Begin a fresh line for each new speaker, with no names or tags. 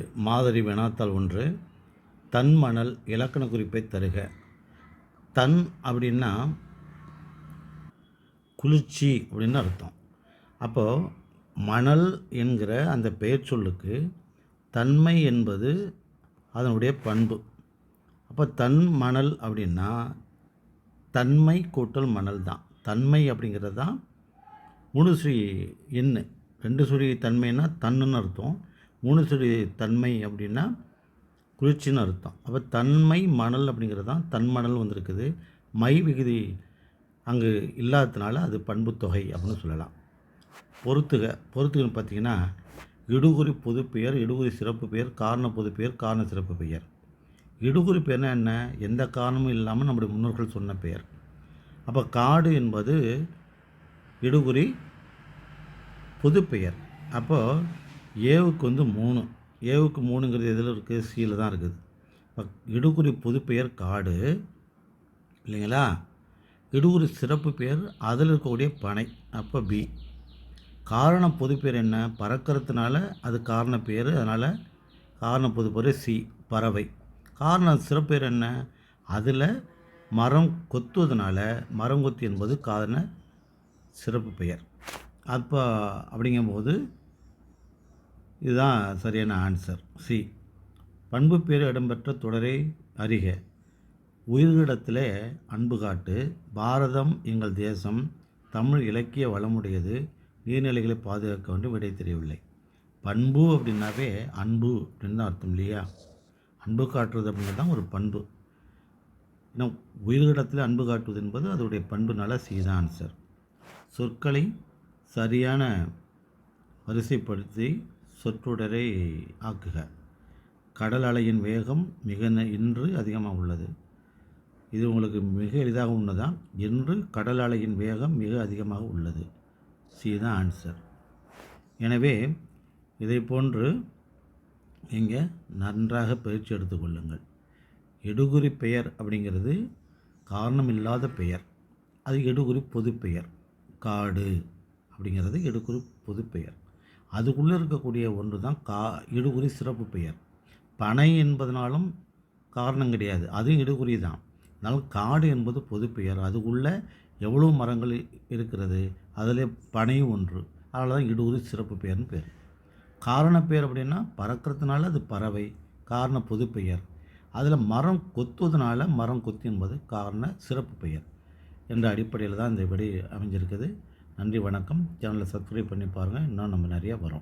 மாதிரி வினாத்தாள் ஒன்று தன்மணல் இலக்கண குறிப்பை தருக. தன் அப்படின்னா குளிர்ச்சி அப்படின்னு அர்த்தம். அப்போது மணல் என்கிற அந்த பெயர் சொல்லுக்கு தன்மை என்பது அதனுடைய பண்பு. அப்போ தன் மணல் அப்படின்னா தன்மை கூட்டல் மணல் தான். தன்மை அப்படிங்கிறது தான் மூணு எண்ணு. ரெண்டு சுழி தன்மைன்னா தன்னுன்னு அர்த்தம். மூணு தன்மை அப்படின்னா குளிர்ச்சின்னு அர்த்தம். அப்போ தன்மை மணல் அப்படிங்கிறது தான் தன்மணல் வந்திருக்குது. மை விகுதி அங்கு இல்லாததுனால அது பண்பு தொகை அப்படின்னு சொல்லலாம். பொறுத்துக பொறுத்துகன்னு பார்த்தீங்கன்னா இடுகுறி பொது பெயர் இடுகுறி சிறப்பு பெயர் காரண பொது பெயர் காரண சிறப்பு பெயர். இடுகுறி பெயர்னா என்ன? எந்த காரணமும் இல்லாமல் நம்முடைய முன்னோர்கள் சொன்ன பெயர். அப்போ காடு என்பது இடுகுறி பொது பெயர். அப்போது ஏவுக்கு வந்து மூணு. ஏவுக்கு மூணுங்கிறது எதில் இருக்குது சியில் தான் இருக்குது. இப்போ இடுகுறி பொதுப்பெயர் காடு இல்லைங்களா? இடுகுறி சிறப்பு பெயர் அதில் இருக்கக்கூடிய பனை அப்போ பி காரண பொது என்ன? பறக்கிறதுனால அது காரண பேர் அதனால் காரண பொதுப்பேர் சி பறவை. காரண சிறப்பேர் என்ன? அதில் மரம் கொத்துவதனால மரம் கொத்து என்பது காரண சிறப்பு பெயர். அப்போ அப்படிங்கும்போது இதுதான் சரியான ஆன்சர். சி. பண்பு பேர் இடம்பெற்ற தொடரை அறிக. உயிர்களிடத்திலே அன்பு காட்டு. பாரதம் எங்கள் தேசம் தமிழ் இலக்கிய வளமுடையது. நீர்நிலைகளை பாதுகாக்க வேண்டும் விடை தெரியவில்லை. பண்பு அப்படின்னாவே அன்பு அப்படின்னு தான் அர்த்தம் இல்லையா? அன்பு காட்டுறது அப்படிங்கிறது தான் ஒரு பண்பு. ஏன்னா உயிர்களிடத்தில் அன்பு காட்டுவது என்பது அதோடைய பண்புனால சி ஆன்சர். சொற்களை சரியான வரிசைப்படுத்தி சொற்றொடரை ஆக்குக. கடல் அலையின் வேகம் மிக இன்று அதிகமாக உள்ளது. இது உங்களுக்கு மிக எளிதாக உண்மைதான் இன்று கடல் அலையின் வேகம் மிக அதிகமாக உள்ளது. சி தான் ஆன்சர் எனவே இதை போன்று நீங்கள் நன்றாக பயிற்சி எடுத்துக்கொள்ளுங்கள் எடுகுறி பெயர் அப்படிங்கிறது காரணமில்லாத பெயர். அது எடுகுறி பொதுப்பெயர் காடு அப்படிங்கிறது எடுகுறி பொதுப்பெயர் அதுக்குள்ளே இருக்கக்கூடிய ஒன்று தான் கா இடுகுறி சிறப்பு பெயர். பனை என்பதனாலும் காரணம் கிடையாது. அதுவும் இடுகுறி தான் அதனால் காடு என்பது பொது பெயர். அதுக்குள்ளே எவ்வளோ மரங்கள் இருக்கிறது? அதில் பனையும் ஒன்று. அதனால தான் இடுகுறி சிறப்பு பெயர்னு பேர். காரண பெயர் அப்படின்னா பறக்கிறதுனால அது பறவை காரண பொது பெயர். அதில் மரம் கொத்துவதனால மரம் கொத்தி என்பது காரண சிறப்பு பெயர். என்ற அடிப்படையில் தான் இந்த விடை அமைஞ்சிருக்குது. நன்றி வணக்கம். சேனலை சப்ஸ்கிரைப் பண்ணி பாருங்கள் இன்னும் நம்ம நிறையா வரும்.